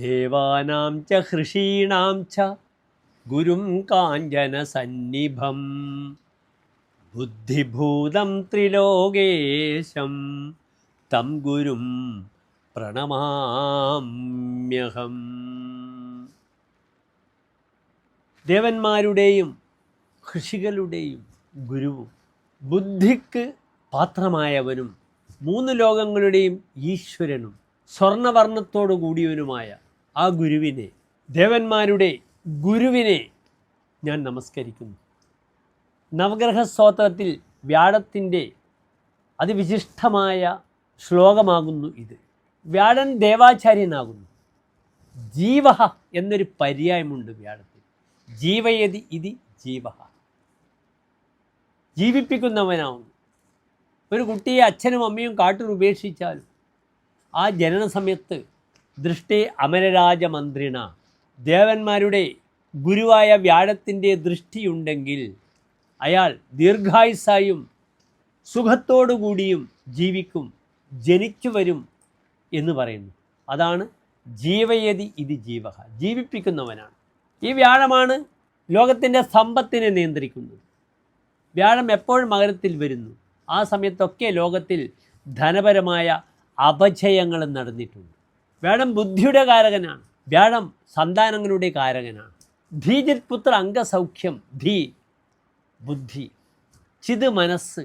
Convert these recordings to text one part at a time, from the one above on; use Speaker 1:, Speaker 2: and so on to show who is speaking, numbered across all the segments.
Speaker 1: ദേവാനാം ച ഹൃഷീണാം ച ഗുരും കാഞ്ചന സന്നിഭം ബുദ്ധിഭൂതം ത്രിലോകേശം തം ഗുരും പ്രണമാമ്യഹം. ദേവന്മാരുടെയും ഋഷികളുടെയും ഗുരുവും ബുദ്ധിക്ക് പാത്രമായവനും മൂന്ന് ലോകങ്ങളുടെയും ഈശ്വരനും സ്വർണവർണത്തോടു കൂടിയവനുമായ ആ ഗുരുവിനെ ദേവന്മാരുടെ ഗുരുവിനെ ഞാൻ നമസ്കരിക്കുന്നു. നവഗ്രഹ സ്തോത്രത്തിൽ വ്യാഴത്തിന്റെ അതിവിശിഷ്ടമായ ശ്ലോകമാകുന്നു ഇത്. വ്യാഴൻ ദേവാചാര്യനാകുന്നു. ജീവ എന്നൊരു പര്യായമുണ്ട് വ്യാഴത്തിൽ. ജീവയതി ഇതി ജീവ ജീവിപ്പിക്കുന്നവനാവുന്നു. ഒരു കുട്ടിയെ അച്ഛനും അമ്മയും കാട്ടിൽ ഉപേക്ഷിച്ചാലും ആ ജനന സമയത്ത് ദൃഷ്ടി അമരരാജമന്ത്രിണ. ദേവന്മാരുടെ ഗുരുവായ വ്യാഴത്തിന്റെ ദൃഷ്ടിയുണ്ടെങ്കിൽ അയാൾ ദീർഘായുസായും സുഖത്തോടുകൂടിയും ജീവിക്കും ജനിച്ചു വരും എന്ന് പറയുന്നു. അതാണ് ജീവയതി ഇത് ജീവ ജീവിപ്പിക്കുന്നവനാണ്. ഈ വ്യാഴമാണ് ലോകത്തിന്റെ സമ്പത്തിനെ നിയന്ത്രിക്കുന്നത്. വ്യാഴം എപ്പോഴും മകരത്തിൽ വരുന്നു. ആ സമയത്തൊക്കെ ലോകത്തിൽ ധനപരമായ അപജയങ്ങൾ നടന്നിട്ടുണ്ട്. വ്യാഴം ബുദ്ധിയുടെ കാരകനാണ്. വ്യാഴം സന്താനങ്ങളുടെ കാരകനാണ്. ധീജിത് പുത്ര അംഗസൗഖ്യം ധീ ബുദ്ധി. ചിത് മനസ്സ്.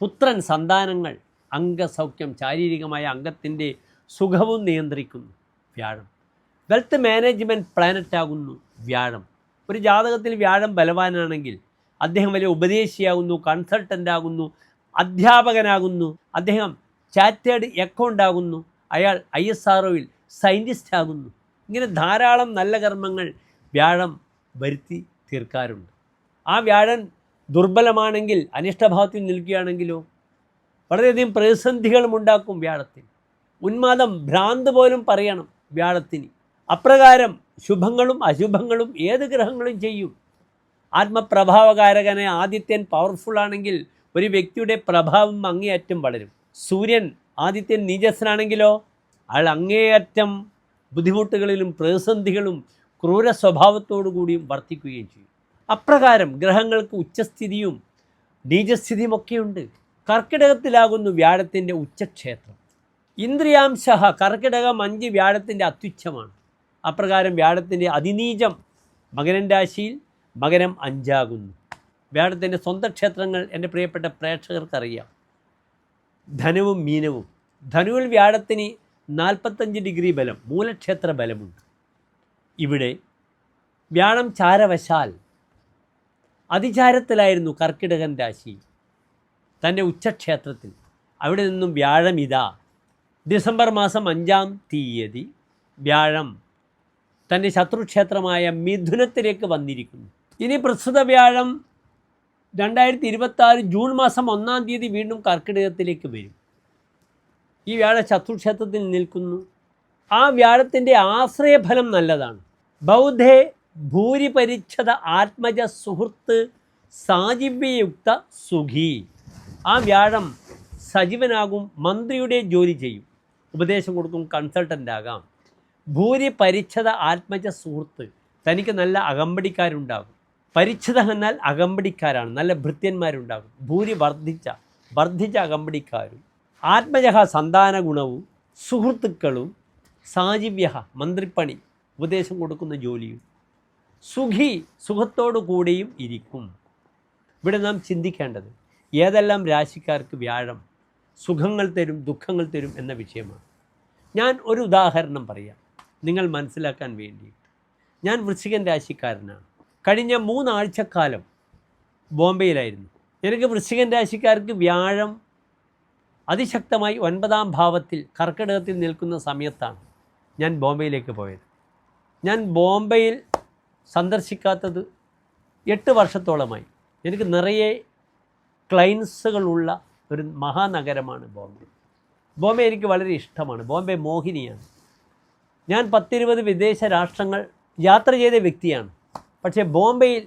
Speaker 1: പുത്രൻ സന്താനങ്ങൾ അംഗസൗഖ്യം ശാരീരികമായ അംഗത്തിന്റെ സുഖവും നിയന്ത്രിക്കുന്നു. വ്യാഴം. വെൽത്ത് മാനേജ്മെന്റ് പ്ലാനറ്റ് ആകുന്നു വ്യാഴം. ഒരു ജാതകത്തിൽ വ്യാഴം ബലവാനാണെങ്കിൽ അദ്ദേഹം വലിയ ഉപദേശിയാകുന്നു കൺസൾട്ടന്റ് ആകുന്നു അധ്യാപകനാകുന്നു. അദ്ദേഹം ചാറ്റേഡ് അക്കൗണ്ട് ആകുന്നു അയാൾ ഐ എസ് ആർ സയന്റിസ്റ്റ് ആകുന്നു ഇങ്ങനെ ധാരാളം നല്ല കർമ്മങ്ങൾ വ്യാഴം വരുത്തി തീർക്കാറുണ്ട്. ആ വ്യാഴൻ ദുർബലമാണെങ്കിൽ അനിഷ്ടഭാവത്തിൽ നിൽക്കുകയാണെങ്കിലോ? വളരെയധികം പ്രതിസന്ധികളും ഉണ്ടാക്കും വ്യാഴത്തിന്. ഉന്മാദം ഭ്രാന്ത് പോലും പറയണം വ്യാഴത്തിന്. അപ്രകാരം ശുഭങ്ങളും അശുഭങ്ങളും ഏത് ഗ്രഹങ്ങളും ചെയ്യും. ആത്മപ്രഭാവകാരകനെ ആദിത്യൻ പവർഫുൾ ആണെങ്കിൽ ഒരു വ്യക്തിയുടെ പ്രഭാവം അങ്ങേയറ്റം വളരും. സൂര്യൻ ആദിത്യൻ നീചസ്സനാണെങ്കിലോ അയാൾ അങ്ങേയറ്റം ബുദ്ധിമുട്ടുകളിലും പ്രതിസന്ധികളും ക്രൂര സ്വഭാവത്തോടു കൂടിയും വർത്തിക്കുകയും ചെയ്യും. അപ്രകാരം ഗ്രഹങ്ങൾക്ക് ഉച്ചസ്ഥിതിയും നീചസ്ഥിതിയുമൊക്കെയുണ്ട്. കർക്കിടകത്തിലാകുന്നു വ്യാഴത്തിന്റെ ഉച്ചക്ഷേത്രം. ഇന്ദ്രിയാംശ കർക്കിടകം അഞ്ച് വ്യാഴത്തിന്റെ അത്യുച്ഛമാണ്. അപ്രകാരം വ്യാഴത്തിന്റെ അതിനീചം മകരൻ രാശിയിൽ മകരം അഞ്ചാകുന്നു. വ്യാഴത്തിന്റെ സ്വന്തം ക്ഷേത്രങ്ങൾ എന്റെ പ്രിയപ്പെട്ട പ്രേക്ഷകർക്കറിയാം. ധനുവും മീനവും. ധനുവിൽ വ്യാഴത്തിന് നാൽപ്പത്തഞ്ച് ഡിഗ്രി ബലം മൂലക്ഷേത്ര ബലമുണ്ട്. ഇവിടെ വ്യാഴം ചാരവശാൽ അതിചാരത്തിലായിരുന്നു കർക്കിടകൻ രാശി തന്റെ ഉച്ചക്ഷേത്രത്തിൽ. അവിടെ നിന്നും വ്യാഴം ഇതാ. ഡിസംബർ മാസം അഞ്ചാം തീയതി വ്യാഴം തന്റെ ശത്രുക്ഷേത്രമായ മിഥുനത്തിലേക്ക് വന്നിരിക്കുന്നു. ഇനി പ്രസ്തുത വ്യാഴം രണ്ടായിരത്തി ഇരുപത്തി ജൂൺ മാസം ഒന്നാം തീയതി വീണ്ടും കർക്കിടകത്തിലേക്ക് വരും. ഈ വ്യാഴ ശത്രുക്ഷേത്രത്തിൽ നിൽക്കുന്നു. ആ വ്യാഴത്തിന്റെ ആശ്രയഫലം നല്ലതാണ്. ബൗദ്ധേ ഭൂരിപരിച്ഛത ആത്മജ സുഹൃത്ത് സാജീവ്യയുക്ത സുഖി. ആ വ്യാഴം സജീവനാകും മന്ത്രിയുടെ ജോലി ചെയ്യും. ഉപദേശം കൊടുക്കും കൺസൾട്ടന്റ് ആകാം. ഭൂരിപരിച്ഛത ആത്മജ സുഹൃത്ത് തനിക്ക് നല്ല അകമ്പടിക്കാരുണ്ടാകും. പരിച്ഛത എന്നാൽ അകമ്പടിക്കാരാണ്. നല്ല ഭൃത്യന്മാരുണ്ടാകും. ഭൂരി വർദ്ധിച്ച വർദ്ധിച്ച അകമ്പടിക്കാരും. ആത്മജഹ സന്താന ഗുണവും സുഹൃത്തുക്കളും സാജീവ്യ മന്ത്രിപ്പണി ഉപദേശം കൊടുക്കുന്ന ജോലിയും സുഖി സുഖത്തോടു കൂടിയും ഇരിക്കും. ഇവിടെ നാം ചിന്തിക്കേണ്ടത് ഏതെല്ലാം രാശിക്കാർക്ക് വ്യാഴം സുഖങ്ങൾ തരും ദുഃഖങ്ങൾ തരും എന്ന വിഷയമാണ്. ഞാൻ ഒരു ഉദാഹരണം പറയാം. നിങ്ങൾ മനസ്സിലാക്കാൻ വേണ്ടി ഞാൻ വൃശ്ചികൻ രാശിക്കാരനാണ്. കഴിഞ്ഞ മൂന്നാഴ്ചക്കാലം ബോംബെയിലായിരുന്നു. എനിക്ക് വൃശ്ചികൻ രാശിക്കാർക്ക് വ്യാഴം അതിശക്തമായി ഒൻപതാം ഭാവത്തിൽ കർക്കിടകത്തിൽ നിൽക്കുന്ന സമയത്താണ് ഞാൻ ബോംബെയിലേക്ക് പോയത്. ഞാൻ ബോംബെയിൽ സന്ദർശിക്കാത്തത് എട്ട് വർഷത്തോളമായി. എനിക്ക് നിറയെ ക്ലൈൻസുകളുള്ള ഒരു മഹാനഗരമാണ് ബോംബെ. ബോംബെ എനിക്ക് വളരെ ഇഷ്ടമാണ്. ബോംബെ മോഹിനിയാണ്. ഞാൻ പത്തിരുപത് വിദേശ രാഷ്ട്രങ്ങൾ യാത്ര ചെയ്ത വ്യക്തിയാണ്. പക്ഷേ ബോംബെയിൽ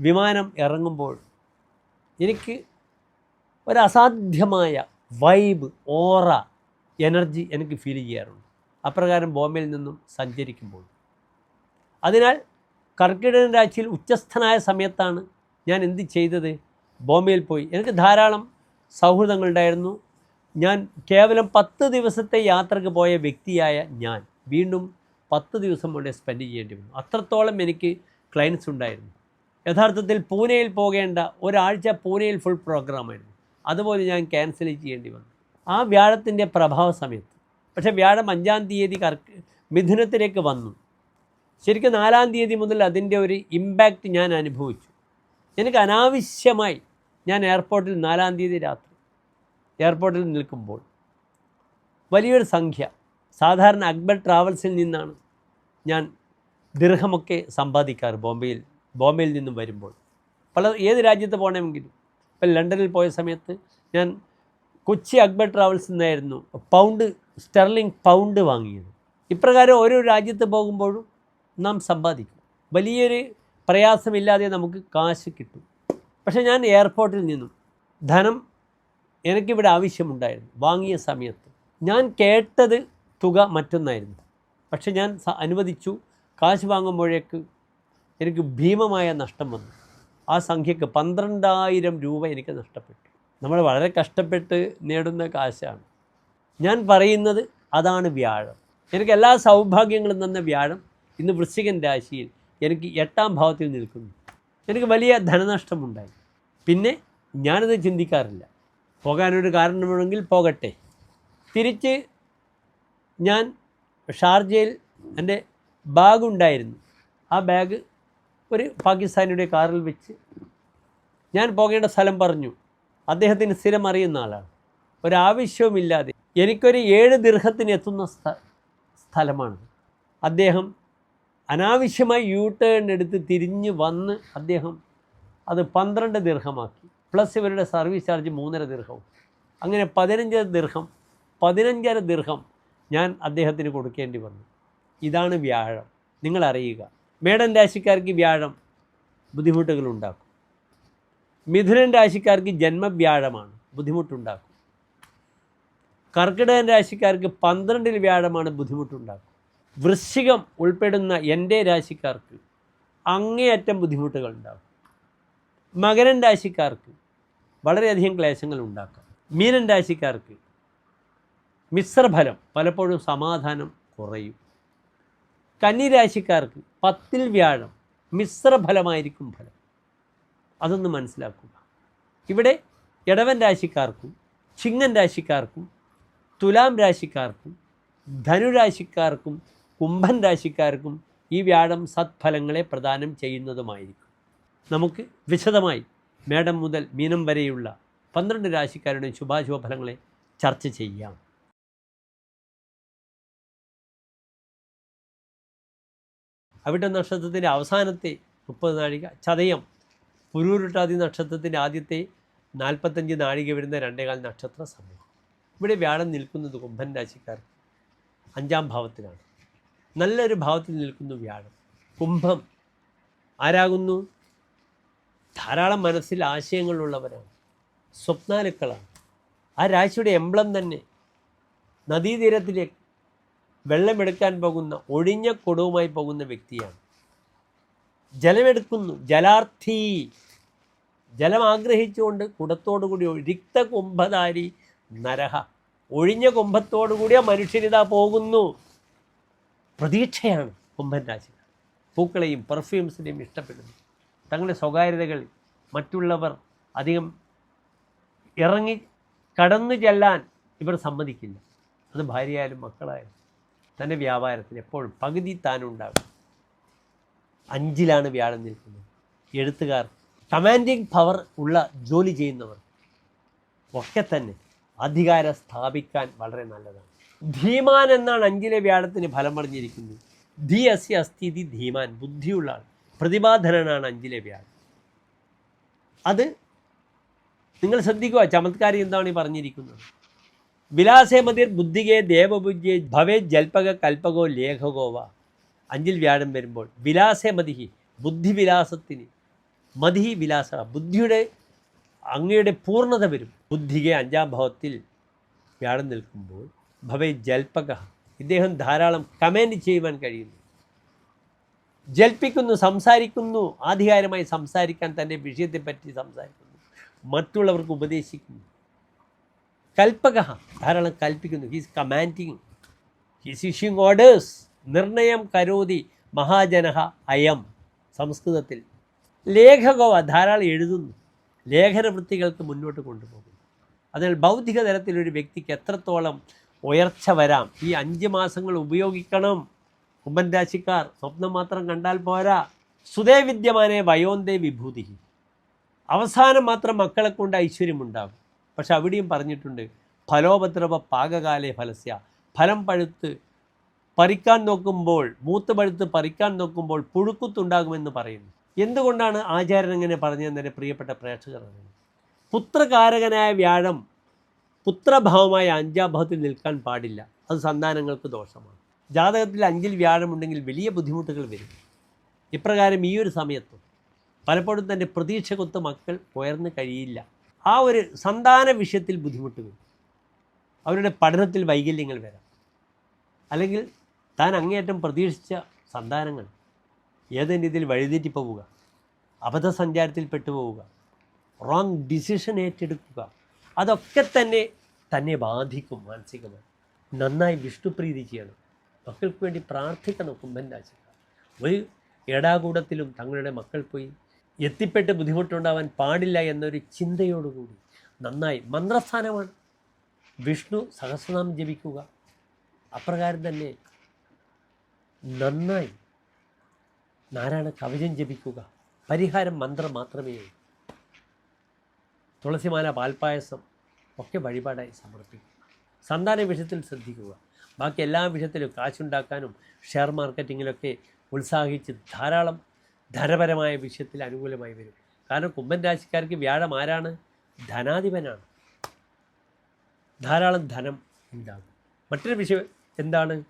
Speaker 1: വിമാനം ഇറങ്ങുമ്പോൾ എനിക്ക് ഒരു അസാധ്യമായ വൈബ് ഓറ എനർജി എനിക്ക് ഫീൽ ചെയ്യാറുണ്ട്. അപ്രകാരം ബോംബെയിൽ നിന്നും സഞ്ചരിക്കുമ്പോൾ. അതിനാൽ കർക്കിടക രാശിയിൽ ഉച്ചസ്ഥനായ സമയത്താണ് ഞാൻ എന്ത് ചെയ്തത്? ബോംബെയിൽ പോയി. എനിക്ക് ധാരാളം സൗഹൃദങ്ങളുണ്ടായിരുന്നു ഞാൻ കേവലം പത്ത് ദിവസത്തെ യാത്രയ്ക്ക് പോയ വ്യക്തിയായ ഞാൻ വീണ്ടും പത്ത് ദിവസം കൊണ്ട് സ്പെൻഡ് ചെയ്യേണ്ടി വന്നു. അത്രത്തോളം എനിക്ക് ക്ലയൻസ് ഉണ്ടായിരുന്നു. യഥാർത്ഥത്തിൽ പൂനെയിൽ പോകേണ്ട ഒരാഴ്ച പൂനെയിൽ ഫുൾ പ്രോഗ്രാമായിരുന്നു അതുപോലെ ഞാൻ ക്യാൻസൽ ചെയ്യേണ്ടി വന്നു. ആ വ്യാഴത്തിന്റെ പ്രഭാവ സമയത്ത്. പക്ഷേ വ്യാഴം അഞ്ചാം തീയതി കർക്ക് മിഥുനത്തിലേക്ക് വന്നു. ശരിക്കും നാലാം തീയതി മുതൽ അതിന്റെ ഒരു ഇമ്പാക്റ്റ് ഞാൻ അനുഭവിച്ചു. എനിക്ക് അനാവശ്യമായി ഞാൻ എയർപോർട്ടിൽ നാലാം തീയതി രാത്രി എയർപോർട്ടിൽ നിൽക്കുമ്പോൾ വലിയൊരു സംഖ്യ. സാധാരണ അക്ബർ ട്രാവൽസിൽ നിന്നാണ് ഞാൻ ദീർഘമൊക്കെ സമ്പാദിക്കാറ് ബോംബെയിൽ ബോംബെയിൽ നിന്നും വരുമ്പോൾ. പല ഏത് രാജ്യത്ത് പോകണമെങ്കിലും. ഇപ്പം ലണ്ടനിൽ പോയ സമയത്ത് ഞാൻ കൊച്ചി അക്ബർ ട്രാവൽസ് നിന്നായിരുന്നു പൗണ്ട് സ്റ്റെർലിംഗ് പൗണ്ട് വാങ്ങിയത്. ഇപ്രകാരം ഓരോ രാജ്യത്ത് പോകുമ്പോഴും നാം സമ്പാദിക്കും. വലിയൊരു പ്രയാസമില്ലാതെ നമുക്ക് കാശ് കിട്ടും. പക്ഷേ ഞാൻ എയർപോർട്ടിൽ നിന്നും ധനം എനിക്കിവിടെ ആവശ്യമുണ്ടായിരുന്നു വാങ്ങിയ സമയത്ത്. ഞാൻ കേട്ടത് തുക മറ്റൊന്നായിരുന്നു. പക്ഷെ ഞാൻ അനുവദിച്ചു കാശ് വാങ്ങുമ്പോഴേക്ക് എനിക്ക് ഭീമമായ നഷ്ടം വന്നു. ആ സംഖ്യക്ക് പന്ത്രണ്ടായിരം രൂപ എനിക്ക് നഷ്ടപ്പെട്ടു. നമ്മൾ വളരെ കഷ്ടപ്പെട്ട് നേടുന്ന കാശാണ്. ഞാൻ പറയുന്നത് അതാണ് വ്യാഴം. എനിക്ക് എല്ലാ സൗഭാഗ്യങ്ങളും തന്ന വ്യാഴം ഇന്ന് വൃശ്ചികൻ രാശിയിൽ എനിക്ക് എട്ടാം ഭാവത്തിൽ നിൽക്കുന്നു. എനിക്ക് വലിയ ധനനഷ്ടമുണ്ടായി. പിന്നെ ഞാനത് ചിന്തിക്കാറില്ല. പോകാനൊരു കാരണമുണ്ടെങ്കിൽ പോകട്ടെ. തിരിച്ച് ഞാൻ ഷാർജയിൽ എന്റെ ബാഗ് ഉണ്ടായിരുന്നു ആ ബാഗ് ഒരു പാകിസ്ഥാനിയുടെ കാറിൽ വെച്ച് ഞാൻ പോകേണ്ട സ്ഥലം പറഞ്ഞു. അദ്ദേഹത്തിന് സ്ഥിരം അറിയുന്ന ആളാണ്. ഒരാവശ്യവുമില്ലാതെ എനിക്കൊരു ഏഴ് ദീർഘത്തിന് എത്തുന്ന സ്ഥ സ്ഥലമാണ്. അദ്ദേഹം അനാവശ്യമായി യൂ ടേൺ എടുത്ത് തിരിഞ്ഞ് വന്ന് അദ്ദേഹം അത് പന്ത്രണ്ട് ദീർഘമാക്കി. പ്ലസ് ഇവരുടെ സർവീസ് ചാർജ് മൂന്നര ദീർഘവും. അങ്ങനെ പതിനഞ്ചര ദീർഘം പതിനഞ്ചര ദീർഘം ഞാൻ അദ്ദേഹത്തിന് കൊടുക്കേണ്ടി വന്നു. ഇതാണ് വ്യാഴം. നിങ്ങൾ അറിയുക മേടൻ രാശിക്കാർക്ക് വ്യാഴം ബുദ്ധിമുട്ടുകൾ ഉണ്ടാക്കും മിഥുനൻ രാശിക്കാർക്ക് ജന്മവ്യാഴമാണ് ബുദ്ധിമുട്ടുണ്ടാക്കും. കർക്കിടകൻ രാശിക്കാർക്ക് പന്ത്രണ്ടിൽ വ്യാഴമാണ് ബുദ്ധിമുട്ടുണ്ടാക്കും. വൃശ്ചികം ഉൾപ്പെടുന്ന എന്റെ രാശിക്കാർക്ക് അങ്ങേയറ്റം ബുദ്ധിമുട്ടുകൾ ഉണ്ടാകും മകരൻ രാശിക്കാർക്ക് വളരെയധികം ക്ലേശങ്ങൾ ഉണ്ടാക്കാം മീനൻ രാശിക്കാർക്ക് മിശ്രഫലം പലപ്പോഴും സമാധാനം കുറയും. കന്നിരാശിക്കാർക്ക് പത്തിൽ വ്യാഴം മിശ്രഫലമായിരിക്കും ഫലം. അതൊന്ന് മനസ്സിലാക്കുക. ഇവിടെ ഇടവൻ രാശിക്കാർക്കും ചിങ്ങൻ രാശിക്കാർക്കും തുലാം രാശിക്കാർക്കും ധനുരാശിക്കാർക്കും കുംഭൻ രാശിക്കാർക്കും ഈ വ്യാഴം സത്ഫലങ്ങളെ പ്രദാനം ചെയ്യുന്നതുമായിരിക്കും. നമുക്ക് വിശദമായി മേടം മുതൽ മീനം വരെയുള്ള പന്ത്രണ്ട് രാശിക്കാരുടെ ശുഭാശുഭ ഫലങ്ങളെ ചർച്ച ചെയ്യാം. അവിട്ട നക്ഷത്രത്തിന്റെ അവസാനത്തെ മുപ്പത് നാഴിക ചതയം പുരൂരുട്ടാതി നക്ഷത്രത്തിന്റെ ആദ്യത്തെ നാൽപ്പത്തഞ്ച് നാഴിക വരുന്ന രണ്ടേകാൽ നക്ഷത്ര സമൂഹം. ഇവിടെ വ്യാഴം നിൽക്കുന്നത് കുംഭൻ രാശിക്കാർക്ക് അഞ്ചാം ഭാവത്തിലാണ്. നല്ലൊരു ഭാവത്തിൽ നിൽക്കുന്നു വ്യാഴം. കുംഭം ആരാകുന്നു? ധാരാളം മനസ്സിൽ ആശയങ്ങളുള്ളവരാണ്. സ്വപ്നാലുക്കളാണ്. ആ രാശിയുടെ എംബ്ലം തന്നെ നദീതീരത്തിലേക്ക് വെള്ളമെടുക്കാൻ പോകുന്ന ഒഴിഞ്ഞ കൊടുവുമായി പോകുന്ന വ്യക്തിയാണ്. ജലമെടുക്കുന്നു. ജലാർത്ഥി. ജലം ആഗ്രഹിച്ചുകൊണ്ട് കുടത്തോടുകൂടി രിക്തകുംഭധാരി നരഹ. ഒഴിഞ്ഞ കുംഭത്തോടുകൂടിയ മനുഷ്യനിതാ പോകുന്നു. പ്രതീക്ഷയാണ് കുംഭൻ രാശി പൂക്കളെയും പെർഫ്യൂംസിനെയും ഇഷ്ടപ്പെടുന്നു. തങ്ങളുടെ സ്വകാര്യതകൾ മറ്റുള്ളവർ അധികം ഇറങ്ങി കടന്നു ചെല്ലാൻ ഇവർ സമ്മതിക്കില്ല. അത് ഭാര്യയായാലും മക്കളായാലും. തന്റെ വ്യാപാരത്തിൽ എപ്പോഴും പകുതി താനുണ്ടാകും അഞ്ചിലാണ് വ്യാഴം നിൽക്കുന്നത്. എഴുത്തുകാർ കമാൻഡിങ് പവർ ഉള്ള ജോലി ചെയ്യുന്നവർ ഒക്കെ തന്നെ അധികാരം സ്ഥാപിക്കാൻ വളരെ നല്ലതാണ്. ധീമാൻ എന്നാണ് അഞ്ചിലെ വ്യാഴത്തിന് ഫലം പറഞ്ഞിരിക്കുന്നത്. ധീ അസി അസ്ഥിതി ധീമാൻ ബുദ്ധിയുള്ള ആൾ. പ്രതിഭാധനനാണ് അഞ്ചിലെ വ്യാഴം. അത് നിങ്ങൾ ശ്രദ്ധിക്കുക ചമത്കാരി എന്താണ് ഈ പറഞ്ഞിരിക്കുന്നത്? വിലാസേ മതിർ ബുദ്ധികേ ദേവബുദ്ധിയെ ഭവേ ജൽപക കൽപകോ ലേഖകോവ അഞ്ചിൽ വ്യാഴം വരുമ്പോൾ വിലാസേ മതിഹി ബുദ്ധിവിലാസത്തിന്. മതിഹി വിലാസ ബുദ്ധിയുടെ അങ്ങയുടെ പൂർണത വരും. ബുദ്ധികെ അഞ്ചാം ഭാവത്തിൽ വ്യാഴം നിൽക്കുമ്പോൾ ഭവേ ജൽപക. ഇദ്ദേഹം ധാരാളം കമന്റ് ചെയ്യുവാൻ കഴിയുന്നു. ജൽപ്പിക്കുന്നു സംസാരിക്കുന്നു ആധികാരമായി സംസാരിക്കാൻ തന്റെ വിഷയത്തെപ്പറ്റി സംസാരിക്കുന്നു. മറ്റുള്ളവർക്ക് ഉപദേശിക്കുന്നു. കൽപ്പക ധാരാളം കൽപ്പിക്കുന്നു. He's commanding he's issuing orders നിർണയം കരോതി മഹാജനഹ അയം. സംസ്കൃതത്തിൽ. ലേഖകോ ധാരാളം എഴുതുന്നു. ലേഖന വൃത്തികൾക്ക് മുന്നോട്ട് കൊണ്ടുപോകുന്നു. അതിനാൽ ബൗദ്ധിക തലത്തിലൊരു വ്യക്തിക്ക് എത്രത്തോളം ഉയർച്ച വരാം? ഈ അഞ്ച് മാസങ്ങൾ ഉപയോഗിക്കണം. കുംഭൻ രാശിക്കാർ സ്വപ്നം മാത്രം കണ്ടാൽ പോരാ. സുതേ വിദ്യമാനെ വയോന്തേ വിഭൂതി അവസാനം മാത്രം മക്കളെ കൊണ്ട് ഐശ്വര്യമുണ്ടാകും. പക്ഷെ അവിടെയും പറഞ്ഞിട്ടുണ്ട് ഫലോപദ്രവ പാകകാലേ ഫലസ്യ. ഫലം പഴുത്ത് പറിക്കാൻ നോക്കുമ്പോൾ മൂത്ത് പഴുത്ത് പറിക്കാൻ നോക്കുമ്പോൾ പുഴുക്കുത്തുണ്ടാകുമെന്ന് പറയുന്നു. എന്തുകൊണ്ടാണ് ആചാര്യൻ ഇങ്ങനെ പറഞ്ഞതെന്ന് പ്രിയപ്പെട്ട പ്രേക്ഷകർ പുത്രകാരകനായ വ്യാഴം പുത്രഭാവമായ അഞ്ചാം ഭാവത്തിൽ നിൽക്കാൻ പാടില്ല. അത് സന്താനങ്ങൾക്ക് ദോഷമാണ്. ജാതകത്തിൽ അഞ്ചിൽ വ്യാഴമുണ്ടെങ്കിൽ വലിയ ബുദ്ധിമുട്ടുകൾ വരും. ഇപ്രകാരം ഈ ഒരു സമയത്തും പലപ്പോഴും തന്റെ പ്രതീക്ഷകൊത്ത് മക്കൾ ഉയർന്നു കഴിയില്ല. ആ ഒരു സന്താന വിഷയത്തിൽ ബുദ്ധിമുട്ട് വരും. അവരുടെ പഠനത്തിൽ വൈകല്യങ്ങൾ വരാം. അല്ലെങ്കിൽ താൻ അങ്ങേയറ്റം പ്രതീക്ഷിച്ച സന്താനങ്ങൾ ഏതെങ്കിലും രീതിയിൽ വഴിതെറ്റി പോവുക അബദ്ധസഞ്ചാരത്തിൽ പെട്ടുപോവുക റോങ് ഡിസിഷൻ ഏറ്റെടുക്കുക അതൊക്കെ തന്നെ തന്നെ ബാധിക്കും മാനസികമായി. നന്നായി വിഷ്ണുപ്രീതി ചെയ്യണം. മക്കൾക്ക് വേണ്ടി പ്രാർത്ഥിക്കണം കുംഭൻ രാജ ഒരു ഏടാകൂടത്തിലും തങ്ങളുടെ മക്കൾ പോയി എത്തിപ്പെട്ട് ബുദ്ധിമുട്ടുണ്ടാവാൻ പാടില്ല എന്നൊരു ചിന്തയോടുകൂടി നന്നായി മന്ത്രസ്ഥാനമാണ്. വിഷ്ണു സഹസ്രനാമം ജപിക്കുക. അപ്രകാരം തന്നെ നന്നായി നാരായണ കവചം ജപിക്കുക. പരിഹാരം മന്ത്രം മാത്രമേ തുളസിമാല പാൽപ്പായസം ഒക്കെ വഴിപാടായി സമർപ്പിക്കുക. സന്താന വിഷയത്തിൽ ശ്രദ്ധിക്കുക. ബാക്കി എല്ലാ വിഷയത്തിലും കാശുണ്ടാക്കാനും ഷെയർ മാർക്കറ്റിങ്ങിലൊക്കെ ഉത്സാഹിച്ച് ധാരാളം ധനപരമായ വിഷയത്തിൽ അനുകൂലമായി വരും. കാരണം കുംഭൻ രാശിക്കാർക്ക് വ്യാഴം ആരാണ്? ധനാധിപനാണ്. ധാരാളം ധനം ഉണ്ടാകും. മറ്റൊരു വിഷയം എന്താണ്?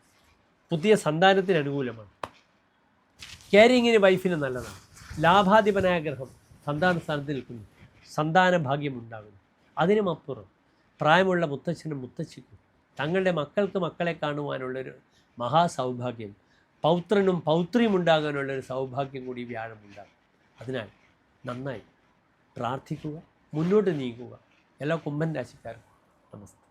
Speaker 1: പുതിയ സന്താനത്തിന് അനുകൂലമാണ്. കാരിങ്ങിന് വൈഫിന് നല്ലതാണ്. ലാഭാധിപനായ ഗ്രഹം സന്താന സ്ഥാനത്ത് നിൽക്കുന്നു. സന്താന ഭാഗ്യം ഉണ്ടാകുന്നു. അതിനുമപ്പുറം പ്രായമുള്ള മുത്തച്ഛനും മുത്തച്ഛിക്കും തങ്ങളുടെ മക്കൾക്ക് മക്കളെ കാണുവാനുള്ളൊരു മഹാസൗഭാഗ്യം പൗത്രനും പൗത്രിയും ഉണ്ടാകാനുള്ളൊരു സൗഭാഗ്യം കൂടി വ്യാഴം ഉണ്ടാകും അതിനാൽ നന്നായി പ്രാർത്ഥിക്കുക മുന്നോട്ട് നീങ്ങുക. എല്ലാ കുംഭൻ രാശിക്കാർക്കും നമസ്തേ